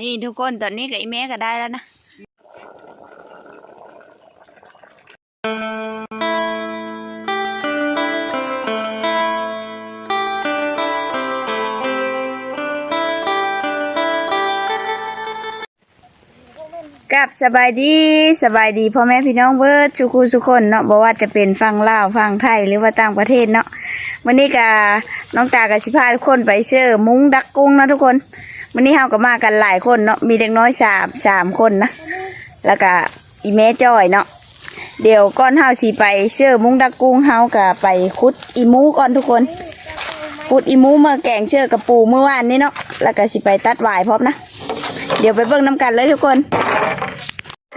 นี่ทุกคนตอนนี้กับอีแม่ก็ได้แล้วนะกับสบายดีสบายดีพ่อแม่พี่น้องเบิร์ดสุคูสุคนเนาะบอกว่าจะเป็นฟังลาวฟังไทยหรือว่าต่างประเทศเนาะวันนี้กาน้องตากับสิพาทุกคนไปเชื่อมุ้งดักกุ้งนะทุกคน วันนี้เฮาก็มากันหลายคนเนาะมีเด็กน้อยสามสามคนนะแล้วก็อีแม่จ้อยเนาะเดี๋ยวก้อนเฮาสีไปเชื่อมุ้งดักกุ้งเฮาก็ไปคุดอีมูก่อนทุกคนคุดอีมูมาแกงเชื่อกับปูเมื่อวานนี้เนาะแล้วก็สิไปตัดหวายพร้อมนะเดี๋ยวไปเบิ่งน้ำกันเลยทุกคน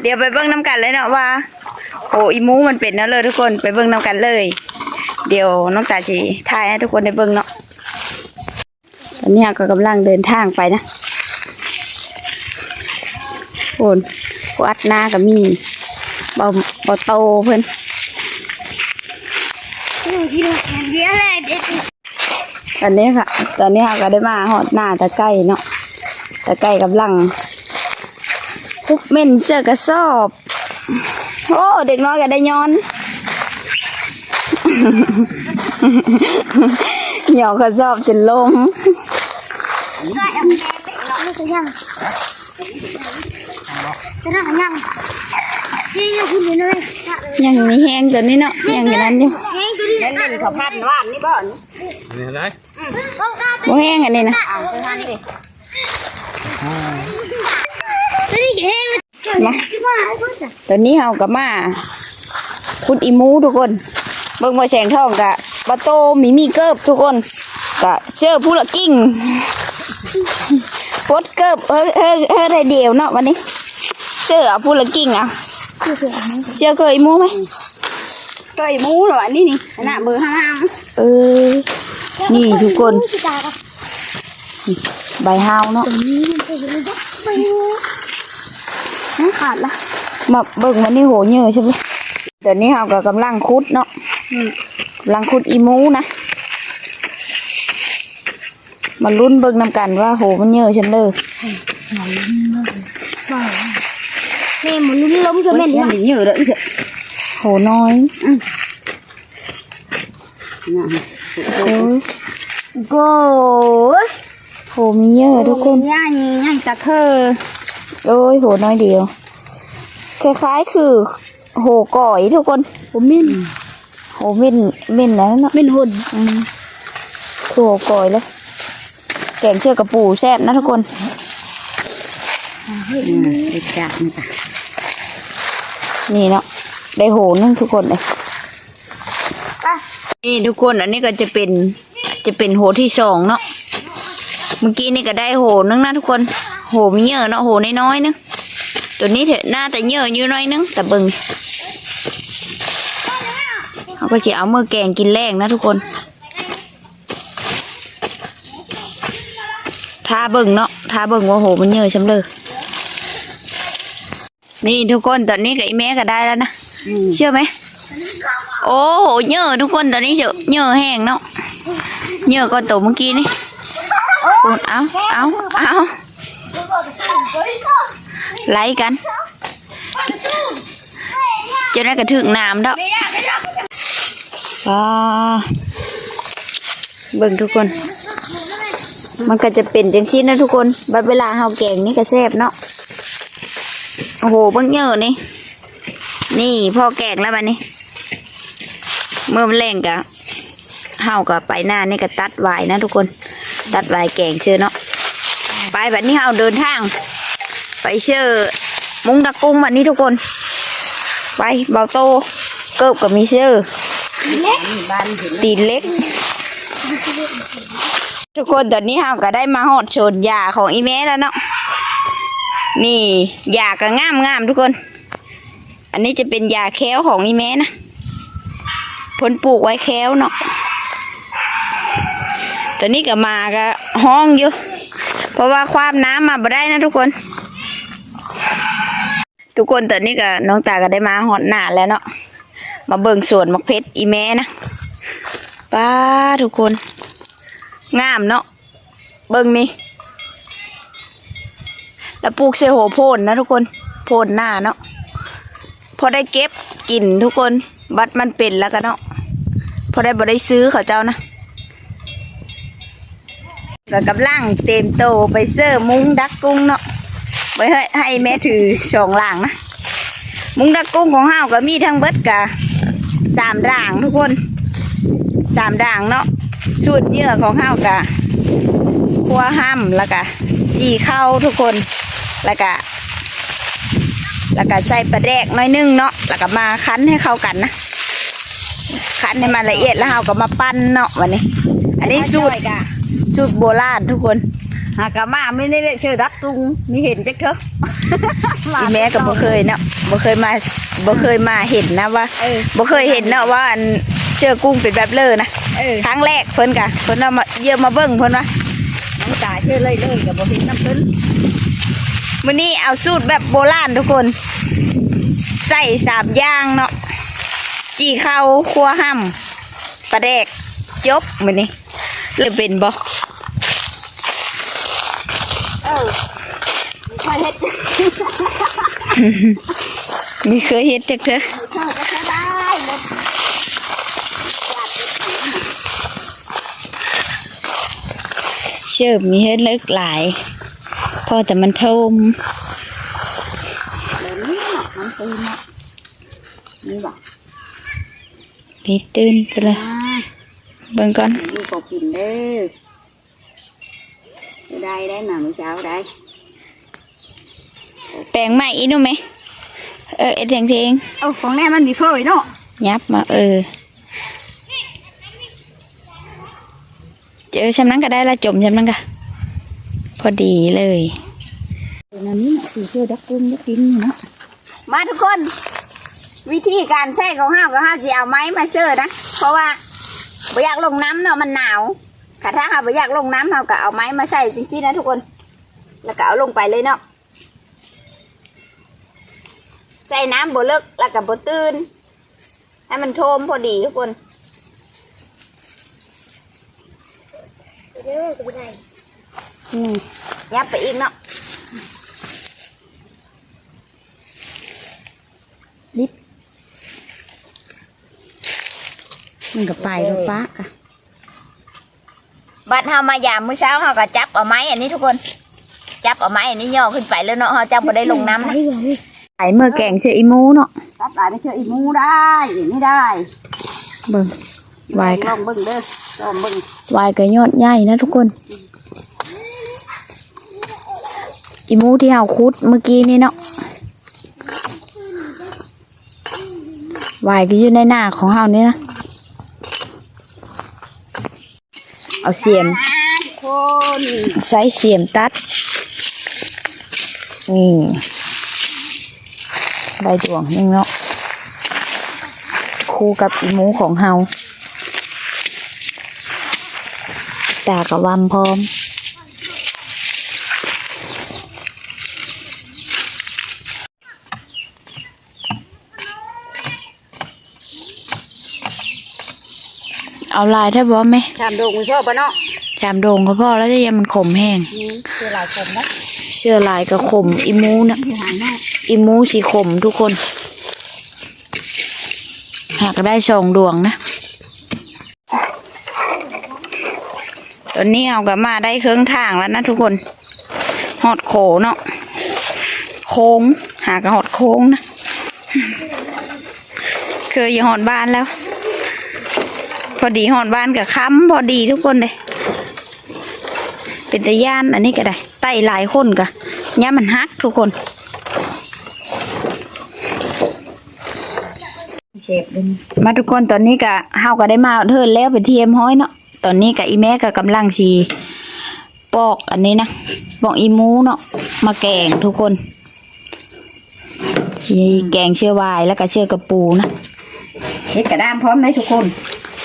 เดี๋ยวไปเบิ่งน้ำกันเลยเนาะว่าโอ้อีมูมันเป็นนะเลยทุกคนไปเบิ่งน้ำกันเลย เดี๋ยวน้องตาจีถ่ายให้ทุกคนได้เบิ่งเนาะ อนนี้เราก็กำลังเดินทางไปนะโอนกูอัดหน้าก็มีเบาเบาโตเพิ่นหนูกินแคนเดียวเลยเด็ดตอนนี้ค่ะ ตอนนี้เราก็ได้มาหอดหน้าตะไก่เนาะตะไก่กำลังพุบเม่นเสื้อกระสอบโอ้เด็กน้อยก็ได้ย้อนเหนียวกระสอบจนลม ก็เอาแกไปหลอกไม่ก็ยังจะน่ายังนี่ยังคุณอยู่เลยยังมีแห้งตัวนี้เนาะยังอย่างนั้นอยู่แห้งตัวนี้เล่นเล่นเขาพันว่านนี่บ่อนนี่ได้โอ้กาบ่แห้งอันนี้นะเอาไปทันดิตัวนี้แห้งเลยมาที่ว่าไอ้พ่อจ้ะตัวนี้เฮากับมาคุณอีหมูทุกคน เบิ่งมาแสงทองกะบะโตมีมีเกิบทุกคนกะเชื่อผู้ละกิ้ง ปดเกิบเฮ้ยเฮ้ยเฮ้ยได้เดียวเนาะวันนี้เชื่อเอาผู้ละกิ้งอะเชื่อเคยอีหมูไหมตัวไอ้หมูเหรออันนี้นี่ขนาดเบอร์ห้าเออนี่ทุกคนที่ตากับใบฮาวเนาะนี่มันเป็นยังไงไปขาดละมาเบิ่งมันนี่โหเยอะใช่ไหมเดี๋ยวนี้เราก็กำลังคุดเนาะกำลังคุดอีหมูนะ มาลุ้นเบิ่งนำกันว่าโหมันเยอะฉันเลยแม่มันลุ้นล้มจนเฮ้แม่ยนยัละงเยอะเลยเถอะโหน้อยโอ้ยโก้ยโหมีเยอะทุกคนย่างย่างตะเคอโอ้ยโหน้อยเดียว คล้ายๆคือ โหก่อยทุกคนผมมินโหเม่นเม่นแล้วเนาะมินหุ่นอืมคือโหก่อยเลย แกงเชื่อกระปูแซ่บนะทุกคนอืมเด็กจับนี่จ้ะนี่เนาะได้โหนึงทุกคนเลยนี่ทุกคนอันนี้ก็จะเป็นจะเป็นโหที่สองเนาะเมื่อกี้นี่ก็ได้โหนึงนะทุกคนโหมีเยอะเนาะโหน้อยๆนึงตัวนี้เถอะหน้าแต่เยอะอยู่น้อยนึงแต่เบิ่งเขาก็จะเอามือแกงกินแรงนะทุกคนาเบิ่งเนาะทาเบิ่งว่าโหมันเยอะช้ำเลยนี่ทุกคนตอนนี้กับอีแม่ก็ได้แล้วนะอืมเชื่อไหมโอ้โหเยอะทุกคนตอนนี้เยอะเยอะแห้งเนาะเยอะก็ตัวเมื่อกี้นี่คุณเอาเอาเอาไล่กันจะได้กระถึงน้ำดอกว้าเบิ่งทุกคน มันก็จะเป็นจังซี่นะทุกคนบัดเวลาเฮาแกงนี่ก็แซ่บเนาะ โอ้โหเบิ่งเยอะนี่ นี่พ่อแกงแล้วบัดนี้ เมื่อมันแรงกะเฮากับไปหน้านี่ก็ตัดไว้นะทุกคน ตัดไว้แกงเชื่อเนาะ ไปแบบนี้เฮาเดินทาง ไปเชื่อมุงตะกุ้งวันนี้ทุกคน ไปเบาโต เกิบกับมีเชื่อตีเล็ก ทุกคนตอนนี้เฮาก็ได้มาหอดโชนยาของอีแม่แล้วเนาะนี่ยาก็งามงามๆทุกคน อันนี้จะเป็นยาแค้วของอีแม่นะเพนปลูกไว้แค้วเนาะตอนนี้ก็มาก็ห้องอยู่ เพราะว่าความน้ำมาบ่ได้นะทุกคน ทุกคนตอนนี้ก็น้องตาก็ได้มาหอดหน้าแล้วเนาะมาเบิ่งสวนมักเพชรอีแม่นะป้าทุกคน งามเนาะเบิ่งนี่แล้วปลูกเซโหโพนนะทุกคนโพนหน้าเนาะพอได้เก็บกินทุกคน บัดมันเป็นแล้วกันเนาะพอได้บ่ได้ซื้อเขาเจ้านะแล้วกำลังเต็มโตไปเสื้อร์มุ้งดักกุ้งเนาะไว้ให้ให้แม่ถือสองหลังนะมุ้งดักกุ้งของเฮาวก็มีทั้งเบิดกะสามด่างทุกคนสามด่างเนาะ สูตรเหยื่อของเฮากะคั่วห้ำแล้วก็จีเข้าทุกคนแล้วก็แล้วก็ใส่ปลาแดกหน้อยนึงเนาะแล้วก็มาคั้นให้เข้ากันนะคั้นให้มันละเอียดแล้วเฮาก็มาปั้นเนาะวันนี้ อันนี้สูตรสูตรโบราณทุกคนหากะมาไม่ได้ชื่อดักตุงมีเห็นจักเถอะอีแม่ก็บ่เคยเนาะบ่เคยมาบ่เคยมาเห็นนะว่าเออบ่เคยเห็นเนาะว่าอัน เชื่อกุ้งเป็นแบบเลอนะเออครั้งแรกเพิ่นกะเพิ่นเอามาเยี่ยมมาเบิ่งเพิ่นว่าน้องตาชื่อเลยเลยกับบ่เห็นน้ำเพิ่นมื้อนี้เอาสูตรแบบโบราณทุกคน ใส่สามอย่างเนาะจีข้าวคั่วห้ำปลาแดกจบมื้อนี้เลยเป็นบ่เออไม่เฮ็ดมีเคยเฮ็ดจักเถอะ เข้าก็ใช้ได้เลย เชื่อมีเฮ็ดเล็กหลายพอแต่มันทมเดี๋ยวนี้เนาะมันตื่นเนาะนี่บ่นี่ตื่นไปเลยอ่าเบิ่งก่อนดูกบกินเด้อได้ได้มาเมื่อเช้าได้ แปลงใหม่อีหนูไหมเออเอ็ดเทงเทงเอ้าของแน่มันมีเฟยเนาะยับมาเออ เจอชำนั้นก็ได้ละจมชำนั้นก็พอดีเลยอันนี้น่ะคือเชื่อดักกุ้งดักกินเนาะมาทุกคน วิธีการใช้ของห้าวก็ห้าวจะเอาไม้มาเชื่อนะเพราะว่าไม่อยากลงน้ำเนาะมันหนาวค่ะถ้าห้าวไม่อยากลงน้ำห้าวก็เอาไม้มาใส่จริงๆนะทุกคน แล้วก็เอาลงไปเลยเนาะใส่น้ำบ่เลิกแล้วก็บ่ตื่นให้มันโทมพอดีทุกคน เดี๋ยวจะไปไหนอืมยับไปอีกเนาะลิบมันก็ไปแล้วปะกะบัดเฮามายามมื้อเช้าเฮาก็จับเอาไม้อันนี้ทุกคน จับเอาไม้อันนี้ย่อขึ้นไปแล้วเนาะเฮาจับบ่ได้ลงน้ำนะไอเมื่อแกงเชื่ออีมูเนาะตัดหลายไม่เชื่ออีหมูได้อย่างนี้ได้ เบิ่งวายลค่ะองเบิ่งเด้อลองเบิ่ง วายก็ยอดใหญ่นะทุกคนอีมูที่เฮาคุดเมื่อกี้นี่เนาะวายก็อยู่ในหน้าของเฮานี่นะ เอาเสียมใช้เสียมตัด นี่ได้ดวงนึงเนาะคู่กับอีหมูของเฮาตากระวำพร้อมเอาลายแทบบ่ไหมทำดงมือชอบปะเนาะจามโดงก็พอแล้วจะยังมันขมแห้งนี่คือหลายคนนะเชื่อลายกับขมอีมูนะที่หายหน้าอีมูสีขมทุกคน หากได้สองดวงนะ อนนี้เอากลับมาได้เครื่องทางแล้วนะทุกคนหอดโขเนาะโค้ง หากระหอดโค้งนะ เคยอยู่หอดบ้านแล้ว พอดีหอดบ้านกับค้ำพอดีทุกคนเลยเป็นตะย่านอันนี้ก็ได้ไต่หลายคนกะย่ามันฮักทุกคนเชฟเดินมาทุกคนตอนนี้กะเฮาก็ได้มาเทินแล้วไปเทียมห้อยเนาะ ตอนนี้กะอีแม่ก็กำลังชีปอกอันนี้นะปอกอีหมูเนาะมาแกงทุกคนชีแกงเชื่อวายแล้วก็เชื่อกระปูนะเฮ็ดกระด้ามพร้อมได้ทุกคน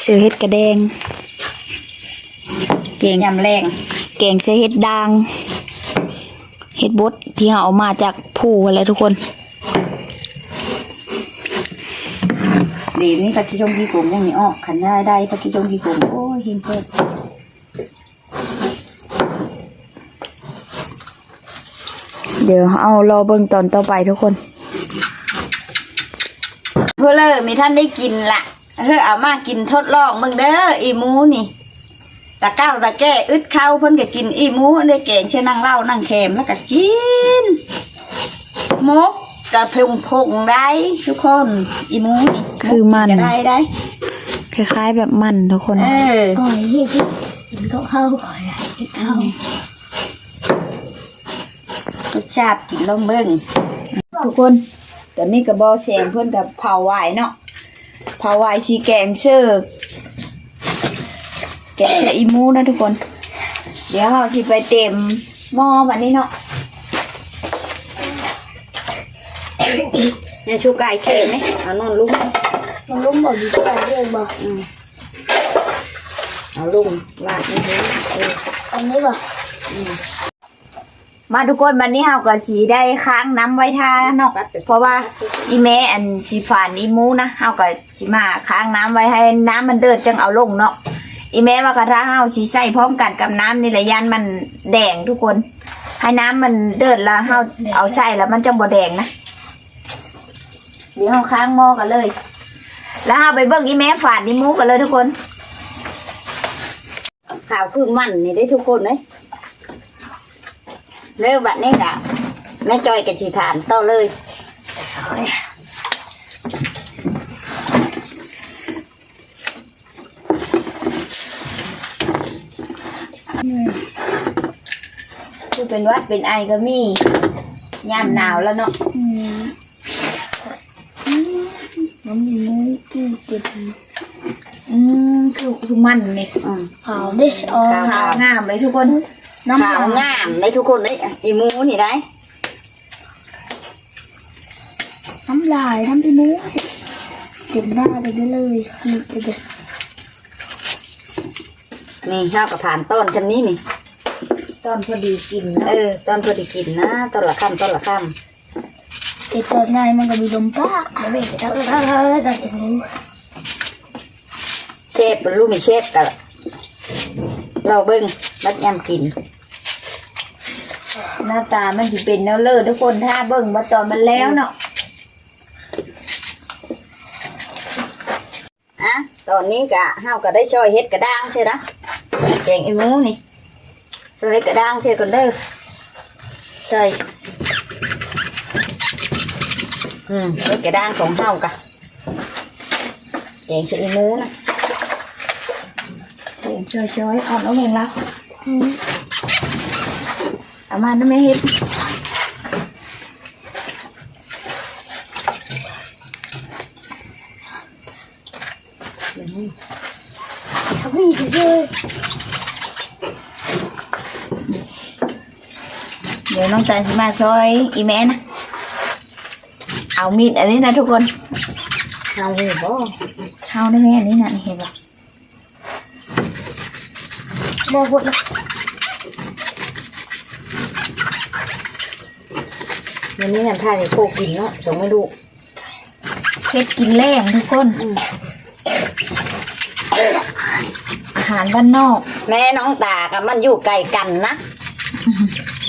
เชื่อเฮ็ดกระแดงแกงยำแรงแกงเชื่อเฮ็ดดางเฮ็ดบดที่เราเอามาจากผู้อะไรทุกคน ดีนี่ปลากิจงกีกลมยังนี่ออกขันได้ได้ปลากิจงกีกลมโอ้ยเห็นเพิ่มเดี๋ยวเอารอเบิ่งตอนต่อไปทุกคนเพื่อเลยมีท่านได้กินละเฮ้อเอามากินทดลองมึงเด้ออีหมูนี่ตะก้าวตะแก้อึดเข้าเพิ่นก็กินอีหมูได้แกงเช่นนั่งเหล้านั่งแคมแล้วก็กินมกกระพงพงได้ทุกคนอีหมูนี่ คือมันจะได้ได้คล้ายๆแบบมันทุกคน เออก่อนที่จะกินก็เข้าก่อนอะกินเข้ารสชาติกินลองเบิ่งทุกคนตอนนี้กับบอแชงเพื่อนกับเผาไหวายเนาะเผาไหวายชีแกงเชื่อแกงเชื่ออีหมูนะทุกคน เดี๋ยวเราสิไปเต็มหม้อแบบนี้เนาะเนี่ยชูไก่เค็มไหมเอานอนลุง มันลุ่มบอกดีกว่าเรื่องบอกเอาลุงลาดนี่เลยเอออันนี้บอกมาทุกคนวันนี้เฮาก็สีได้ค้างน้ำไว้ทาเนาะเพราะว่าอีแม่อันสีฝานอีหมูนะเฮาก็สิมาค้างน้ำไว้ให้น้ำมันเดือดจังเอาลงเนาะอีแม่ว่ากระทะเฮาสิใส่พร้อมกันกับน้ำนี่แหละยันมันแดงทุกคน ให้น้ำมันเดือดแล้วเฮาเอาใส่แล้วมันจะบ่แดงนะเดี๋ยวเฮาค้างหม้อกันเลย แล้วเฮาไปเบิ่งอีแม่ฝานอีหมูกันเลยทุกคน ข่าวคือมันนี่ได้ทุกคนเลยเริ่มบัดนี้กะแม่จอยกับสีฐานต่อเลยคือเป็นหวัดเป็นไอก็มียามหนาวแล้วเนาะอืมอืมน้ำ มันมุ้ยที่เก็บอืมคือคือมันนี่อืมเผาดิอ๋อขาว ขาวงามเลยทุกคนน้ำขาวงามเลยทุกคนเลยอีหมูนี่ได้น้ำลายน้ำอีมุ้ยเก็บหน้าเลยได้เลยนี่เด็ดนี่ข้าวกับผ่านต้นชำนี้นี่ต้นพอดีกินนะเออ ต้นพอดีกินนะ ต้นละคำต้นละคำ เก็บตัวใหญ่มันก็มีลมป้าแล้วเบรกแล้วแล้วแล้วแล้วแต่ถึงรู้เชฟเป็นลูกมีเชฟกันเราเบิ้งบัดยำกินหน้าตามันสิเป็นแนวเลิศทุกคนถ้าเบิ้งมาตอนมันแล้วเนาะอะตอนนี้กะห้าวก็ได้ช่อยเฮ็ดกระด้างใช่ไหมแกงไอ้หมูนี่ช่อยเฮ็ดกระด้างเท่ก่อนเด้อใช่ อืมเฮ็ดกระด้างของห้าวกะแกงใส่ไอ้หมูนะเสียงช่อยๆอ่อนเอาลงแล้วเอามาได้ไหมเฮ็ดทำให้ดีเลยเดี๋ยวน้องจันสิมาช่วยอีแม่นะ เอามีดอันนี้นะทุกคนเอาเลยบ่เอาได้ไหมอันนี้นะเห็นปะบอกหมดเลยวันนี้น้ำท่าเนี่ยโคกินเนาะสองไม่ดูเพชรกินแรงทุกคนอาหารบ้านนอก แม่น้องตากับมันอยู่ไกลกันนะ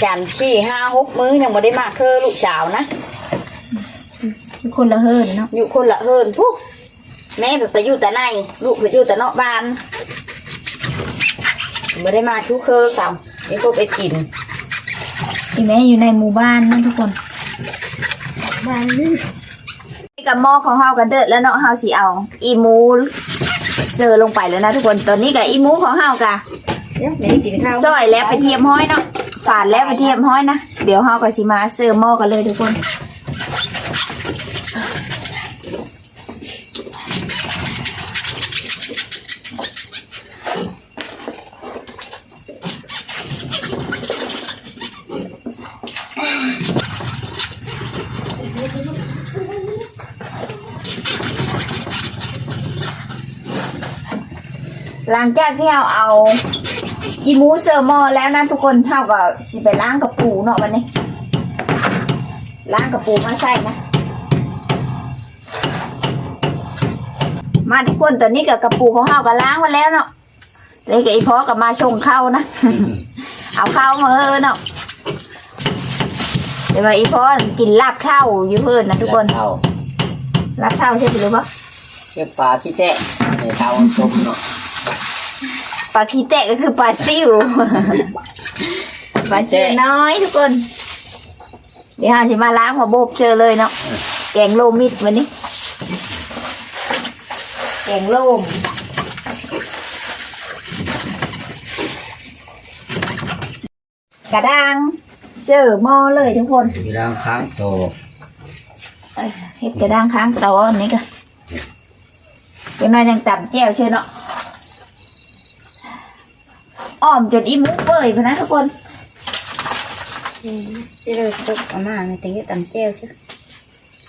จันสี่ห้าหกมื้อยังไม่ได้มาคือลูกสาวนะ ทุกคนละเฮิรนเนาะอยู่คนละเฮิรนผู้แม่ไปอยู่แต่ในลูกไปอยู่แต่นอกบ้านไม่ได้มาชุกเคอสามไอ้พวกไปกินอีแม่อยู่ในหมู่บ้านเนาะทุกคนบานนี่กับหม้อของเฮากันเดือดแล้วเนาะเฮาสิเอาอีหมูเซอร์ลงไปแล้วนะทุกคนตอนนี้กับอีหมูของเฮากะเดี๋ยวไม่กินข้าวซอยแล้วไปเทียมห้อยเนาะฝานแล้วไปเทียมห้อยนะเดี๋ยวเฮาก็สิมาเซอร์หม้อกันเลยทุกคน หลังจากที่เราเอาอีหมูเซอร์หมอแล้วนะทุกคนเท่ากับสิไปล้างกับปูเนาะวันนี้ล้างกับปูมาใส่นะ มาทุกคนตอนนี้กับกระปูของเฮาก็ล้างมาแล้วเนาะเลยกับอีพอกับมาชงข้าวนะ เอาข้าวมาเออเนาะแต่ว่าอีพ่อกินลาบเท่าอยู่เพิ่นนะทุกคนเท่าลาบเท่าใช่หรือเปล่าเก็บปลาที่แท้ในเท่าต้มเนาะ ปลาขี้แตะก็คือปลาซิวปลาซิวน้อยทุกคน เดี๋ยวเราจะมาล้างมาโบบเจอเลยเนาะแกงโลมิดวันนี้ แกงโลมกระด้างเสื้อหม้อเลยทุกคนมีร่างค้างโตเอ้ยเฮ็ดกระด้างค้างเตาอันนี้ก็เป็นน้อยยังต่ำแก้วเชื่อเนาะ อ้อมจนอีมุกเปื่อยพะนะทุกคนที่เราตกเอามาในตีตำเจียวใช่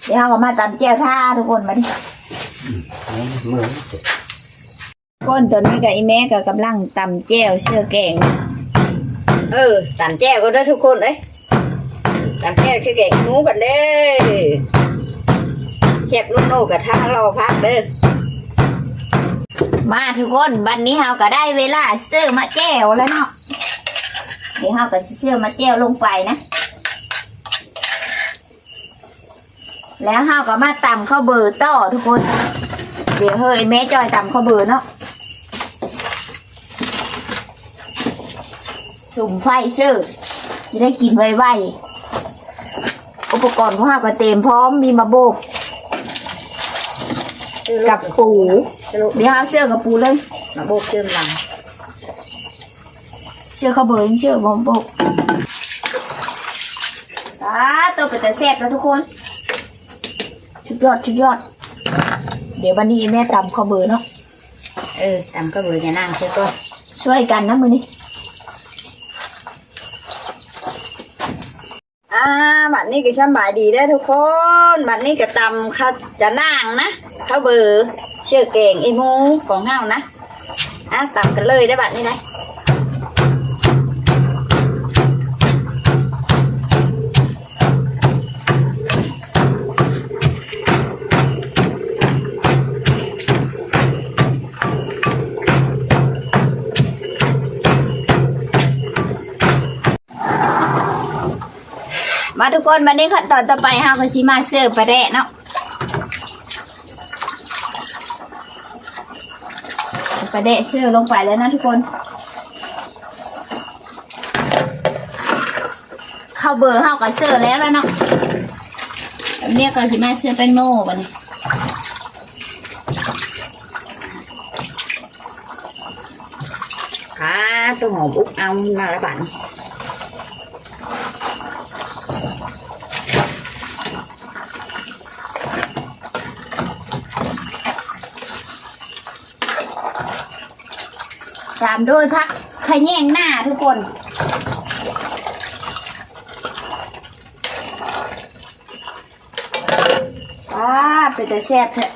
เดี๋ยวเราก็มาตำแก้วท่าทุกคนมาดิมือก้นตัวนี้กับอีแม่ก็กำลังตำแก้วเชื่อแกงเออตำแจ้วก็ได้ทุกคนเลยตำแจ้วชื่อแกงหมูกันเด้อเชฟลูกโน่กับท่าเราพักเด้อ มาทุกคนวันนี้เราก็ได้เวลาเสื้อมาแก้วแล้วเนาะเดี๋ยวเราก็เสื้อมาแก้วลงไปนะ แล้วเราก็มาตำข้าวเบอร์ต่อทุกคน เดี๋ยวเฮ้ยแม่จอยตำข้าวเบอร์เนาะสุ่มไฟเสื้อจะได้กินไวๆอุปกรณ์ของเราก็เต็มพร้อมมีมาโบก กับปูเดี๋ยวเอาเสื้อกับปูเลยมาโบกเติมหลัง เสื้อเขาเบอร์ยังเสื้อบอมบกตาตัวเป็นแต่แซ่บแล้วทุกคนชุดยอดชุดยอด เดี๋ยววันนี้แม่ตำข้าวเบอร์เนาะเออตำก็เบื่อจะนั่งใช่ก็ช่วยกันนะมือนี้ อ่าบัดนี้ก็สบายดีได้ทุกคนบัดนี้ก็ตำข้าวจะนั่งนะข้าวเบื่อเชื่อเก่งไอ้หมูของเฮานะอะตำกันเลยได้บัดนี้นะ มาทุกคนวันนี้ขั้นตอนต่อไปฮะก็ชิมาเสิร์ฟปลาแดะเนาะปลาแดะเสิร์ฟลงไปแล้วนะทุกคนข้าวเบอร์เฮาก็เสิร์ฟแล้วแล้วเนาะแบบนี้ก็ชิมาเสิร์ฟแป้งโม่บัดนี้ค่ะตัวหอมอุ๊กเอามาละบัดนี้ามด้วยพักขะแยงหน้าทุกคนว้าเป็นแต่แซ่บเถอะ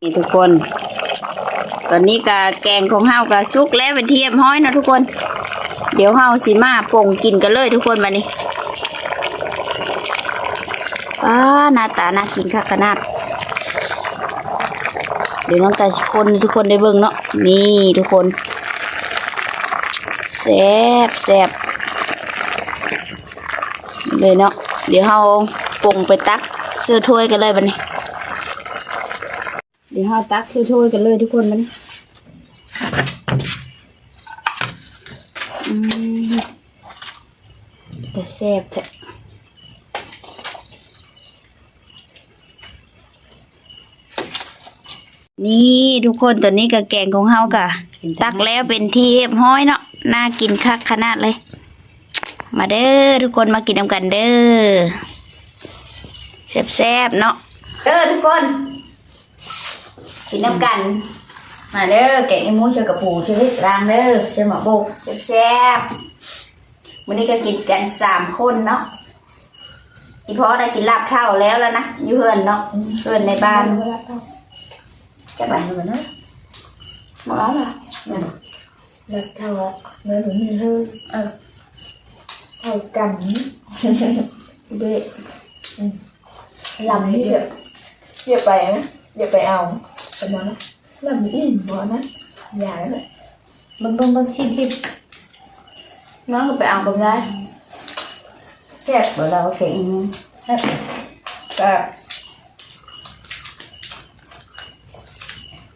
นี่ทุกคน ตอนนี้กะแกงของเฮากะซุกแล้วเป็นเทียมห้อยนะทุกคน เดี๋ยวเฮาสิมาป่งกินกันเลยทุกคนมานี่ว้าหน้าตาน่ากินคักขนาด เดี๋ยวน้องกายสิคนทุกคนได้เบิ่งเนาะนี่ทุกคนแซ่บแซ่บเลยเนาะเดี๋ยวเราปงไปตักเสื้อถ้วยกันเลยบัดนี้ เดี๋ยวเราตักเสื้อถ้วยกันเลยทุกคนบัดนี้แต่แซ่บแท้ นี่ทุกคนตอนนี้กับแกงของเฮากะตักแล้วเป็นที่เรียบร้อยเนาะน่ากินคักขนาดเลย มาเด้อทุกคนมากินน้ำกันเด้อแซ่บๆเนาะเด้อทุกคน กินน้ำกัน มาเด้อแกงไอ้หมูเชื่อกระปูเชื่อวิตรางเด้อเชื่อหมาบุกแซ่บๆวันนี้ก็กินกันสามคนเนาะอีพอได้กินลาบข้าวแล้วแล้วนะอยู่เพื่อนเนาะเพื่อนในบ้าน จะไปเหมือนนะหมอละแล้วเท่าเนื้อหนูมีเธอเออเท่ากันเด็กลำนี่แบบอย่า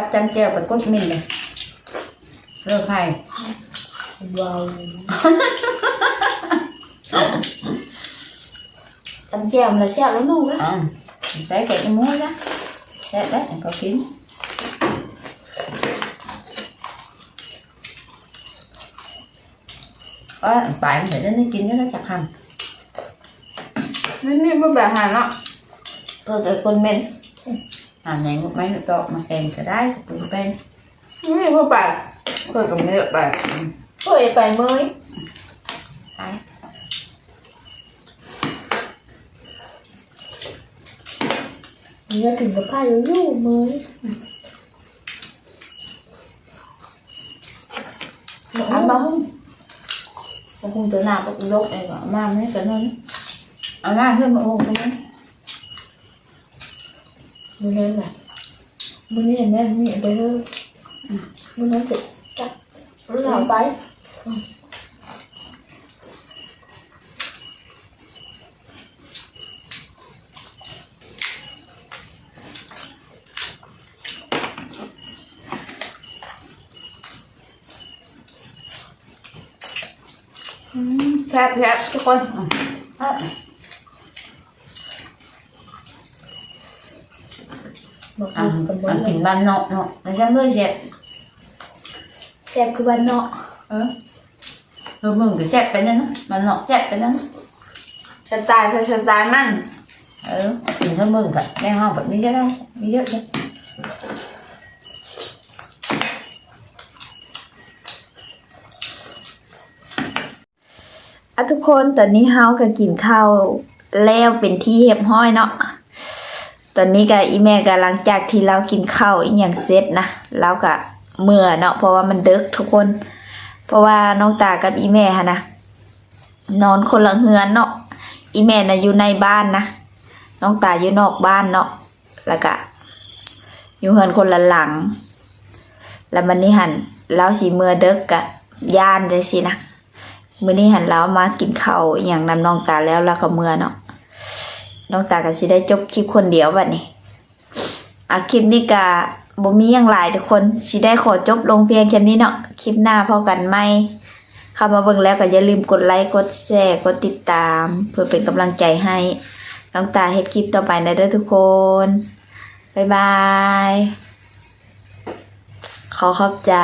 กับจันเจียวไปกดมินเลยเลิกให้ว้าวตำแจ่วมันละแซ่บแล้วลูกนะอ่า ใส่แกงมุ้ยนะแซ่บได้ก็กินก็ไปมันจะได้กินก็ได้จากคำนี่นี่มันแบบหาเนาะเออแต่คนเมนอ่านไหนก็ไม่ตอกมาแกงก็ได้ก็เป็นเป็นนี่พวกแบบเคยกับเนื้อแบบเคยไปเมยใช่นี่ก็ถึงกับข้าวลูกเมย ăn bông bông không tới nào cũng lốt này gọi mang hết cái nó ở ra hơn mọi người không มันนั่นแหละมันนี่แม่นี่ไปเลยมันนั่นติดจับรู้หาไปแคบแคบทุกคน บอก ăn กันบน ăn thịt ban nọ nọ nó ra hơi dẹp แซ่บคือวันเนาะ ờ rồi mừng cái dẹp cái nhân ban nọ dẹp cái nhân สไตล์คือสไตล์มัน ừ thì nó mừng vậy đen không vẫn đi cái đâu đi dứt đi อะทุกคนตอนนี้เฮาก็กินข้าวแล้วเป็นที่เรียบร้อยเนาะ ตอนนี้ก็อีแม่ก็หลังจากที่เรากินข้าวอีหยังเสร็จนะเราก็เมื่อเนาะเพราะว่ามันเดึกทุกคน เพราะว่าน้องตากับอีแม่ฮะนะนอนคนละเฮือนเนาะอีแม่น่ะอยู่ในบ้านนะน้องตาอยู่นอกบ้านเนาะแล้วก็อยู่เฮือนคนละหลัง แล้วมันนี่หันเราสิเมื่อเดึกกะย่านจังสินะมื้อนี้หันเรามากินข้าวอย่างนำน้องตาแล้วแล้วก็เมื่อเนาะ น้องตาก็สิได้จบคลิปคนเดียวบัดนี้อะคลิปนี้ก็บ่มีหยังหลายทุกคนสิได้ขอจบลงเพียงแค่นี้เนาะคลิปหน้าพอกันไหมเข้ามาเบิ่งแล้วก็อย่าลืมกดไลค์กดแชร์กดติดตาม เพื่อเป็นกำลังใจให้น้องตาเฮ็ดคลิปต่อไปนะเด้อทุกคนบ๊ายบายขอขอบใจ